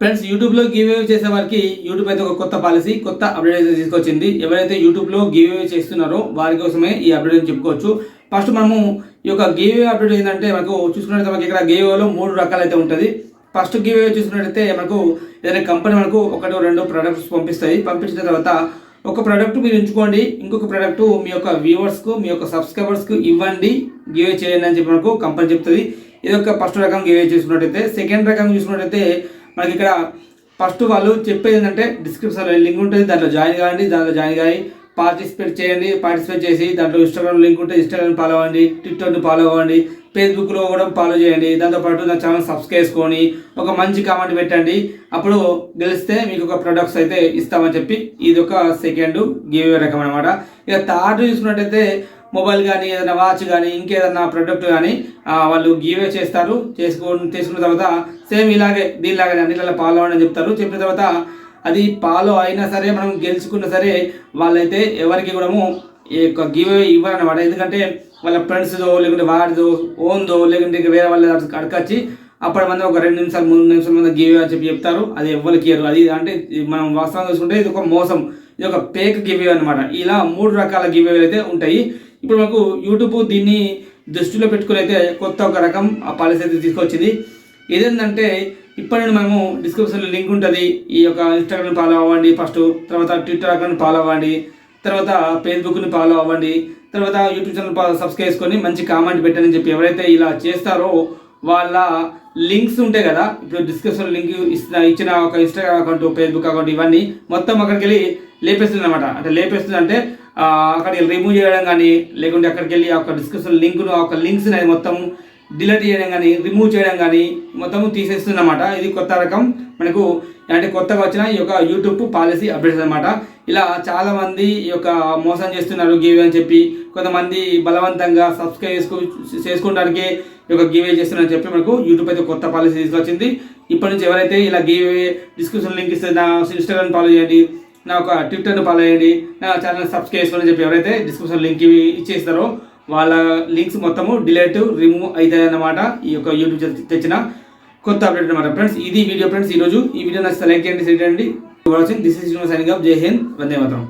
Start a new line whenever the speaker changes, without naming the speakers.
Friends యూట్యూబ్లో give away చేసే వారికి యూట్యూబ్ అయితే ఒక కొత్త పాలసీ కొత్త అప్డేట్ అయితే తీసుకొచ్చింది. ఎవరైతే యూట్యూబ్లో గివ్ అవే చేస్తున్నారో వారి కోసమే ఈ అప్డేట్ అని చెప్పుకోవచ్చు. ఫస్ట్ మనము ఈ యొక్క గివ్ అవే అప్డేట్ ఏంటంటే మనకు చూసుకున్నట్లయితే మనకి ఇక్కడ గివ్ అవేలో మూడు రకాలైతే ఉంటుంది. ఫస్ట్ గివ్ అవే చూసుకున్నట్లయితే మనకు ఏదైనా కంపెనీ మనకు ఒకటో రెండు ప్రొడక్ట్స్ పంపిస్తాయి. పంపించిన తర్వాత ఒక ప్రోడక్ట్ మీరు ఎంచుకోండి ఇంకొక ప్రోడక్ట్ మీ యొక్క వ్యూవర్స్కు మీ యొక్క సబ్స్క్రైబర్స్కు ఇవ్వండి. గివ్ చేయండి అని చెప్పి మనకు కంపెనీ చెప్తుంది. ఇది ఒక ఫస్ట్ రకం గివ్ చూసుకున్నట్టయితే సెకండ్ రకం చూసుకున్నట్టయితే మనకి ఇక్కడ ఫస్ట్ వాళ్ళు చెప్పేది ఏంటంటే డిస్క్రిప్షన్లో లింక్ ఉంటుంది దాంట్లో జాయిన్ కావండి దాంట్లో జాయిన్ కాయి పార్టిసిపేట్ చేయండి పార్టిసిపేట్ చేసి దాంట్లో ఇన్స్టాగ్రామ్ లింక్ ఉంటే ఇన్స్టాగ్రామ్ ఫాలో అవ్వండి ట్విట్టర్ని ఫాలో అవ్వండి ఫేస్బుక్లో కూడా ఫాలో చేయండి దాంతోపాటు నా ఛానల్ సబ్స్క్రైబ్ చేసుకొని ఒక మంచి కామెంట్ పెట్టండి అప్పుడు గెలిస్తే మీకు ఒక ప్రొడక్ట్స్ అయితే ఇస్తామని చెప్పి ఇది ఒక సెకండ్ గివ్ రకం అనమాట ఇక థర్డ్ చూసుకున్నట్టయితే మొబైల్ కానీ ఏదైనా వాచ్ కానీ ఇంకేదైనా ప్రొడక్ట్ కానీ వాళ్ళు గివే చేస్తారు. చేసుకో తీసుకున్న తర్వాత సేమ్ ఇలాగే దీనిలాగానే అన్నిట్లలో ఫాలో అని చెప్తారు. చెప్పిన తర్వాత అది ఫాలో అయినా సరే మనం గెలుచుకున్నా సరే వాళ్ళైతే ఎవరికి కూడా ఈ యొక్క గివ్ ఇవ్వాలన్నమాట ఎందుకంటే వాళ్ళ ఫ్రెండ్స్దో లేకుంటే వాడిదో ఓన్దో లేకుంటే ఇంకా వేరే వాళ్ళ అడకొచ్చి అప్పటి మంది ఒక రెండు నిమిషాలు మూడు నిమిషాల ముందు గివ్ అని చెప్పి చెప్తారు. అది ఎవరికి ఇయ్యరు అది అంటే మనం వాస్తవం చూసుకుంటే ఇది ఒక మోసం. ఇది ఒక పేక్ గివ్ అనమాట ఇలా మూడు రకాల గివ్ అయితే ఉంటాయి. ఇప్పుడు మనకు యూట్యూబ్ దీన్ని దృష్టిలో పెట్టుకుని అయితే కొత్త ఒక రకం ఆ పాలసీ అయితే తీసుకొచ్చింది. ఏదేంటంటే ఇప్పటి నుండి మనము డిస్క్రిప్షన్లో లింక్ ఉంటుంది. ఈ యొక్క ఇన్స్టాగ్రామ్ ఫాలో అవ్వండి ఫస్ట్ తర్వాత ట్విట్టర్ అకౌంట్ ఫాలో అవ్వండి. తర్వాత ఫేస్బుక్ని ఫాలో అవ్వండి. తర్వాత యూట్యూబ్ ఛానల్ సబ్స్క్రైబ్ చేసుకొని మంచి కామెంట్ పెట్టని చెప్పి ఎవరైతే ఇలా చేస్తారో వాళ్ళ లింక్స్ ఉంటాయి కదా ఇప్పుడు డిస్క్రిప్షన్ లింక్ ఇచ్చిన ఇచ్చిన ఒక ఇన్స్టాగ్రామ్ అకౌంట్ ఫేస్బుక్ అకౌంట్ ఇవన్నీ మొత్తం అక్కడికి వెళ్ళి లేపేస్తుంది అనమాట అంటే లేపేస్తుంది అంటే అక్కడికి రిమూవ్ చేయడం కానీ లేకుంటే అక్కడికి వెళ్ళి ఒక డిస్క్రిప్షన్ లింక్ను ఒక లింక్స్ని అది మొత్తం డిలీట్ చేయడం కానీ రిమూవ్ చేయడం కానీ మొత్తం తీసేస్తుందన్నమాట. ఇది కొత్త రకం. మనకు అంటే కొత్తగా వచ్చిన ఈ యొక్క యూట్యూబ్ పాలసీ అప్డేట్స్ అనమాట ఇలా చాలామంది ఈ యొక్క మోసం చేస్తున్నారు గివే అని చెప్పి. కొంతమంది బలవంతంగా సబ్స్క్రైబ్ చేసుకో చేసుకోవడానికి ఈ యొక్క గివే చేస్తున్నారని చెప్పి మనకు యూట్యూబ్ అయితే కొత్త పాలసీ తీసుకొచ్చింది. ఇప్పటి నుంచి ఎవరైతే ఇలా గివే డిస్క్రిప్షన్ లింక్ ఇస్తే నా ఇన్స్టాగ్రామ్ ఫాలో చేయండి. నా ఒక ట్విట్టర్ను ఫాలో అయ్యండి నా ఛానల్ సబ్స్క్రైబ్ చేసుకోండి చెప్పి ఎవరైతే డిస్క్రిప్షన్ లింక్ ఇచ్చేస్తారో వాళ్ళ లింక్స్ మొత్తము డిలేట్ రిమూవ్ అవుతాయి అన్నమాట ఈ యొక్క యూట్యూబ్ తెచ్చిన కొత్త అప్డేట్ అనమాట ఫ్రెండ్స్ ఇది వీడియో ఫ్రెండ్స్ ఈరోజు ఈ వీడియో నచ్చితే లైక్ చేయండి షేర్ చేయండి. Watching this is signing up జై హింద్ వందే మాత్రం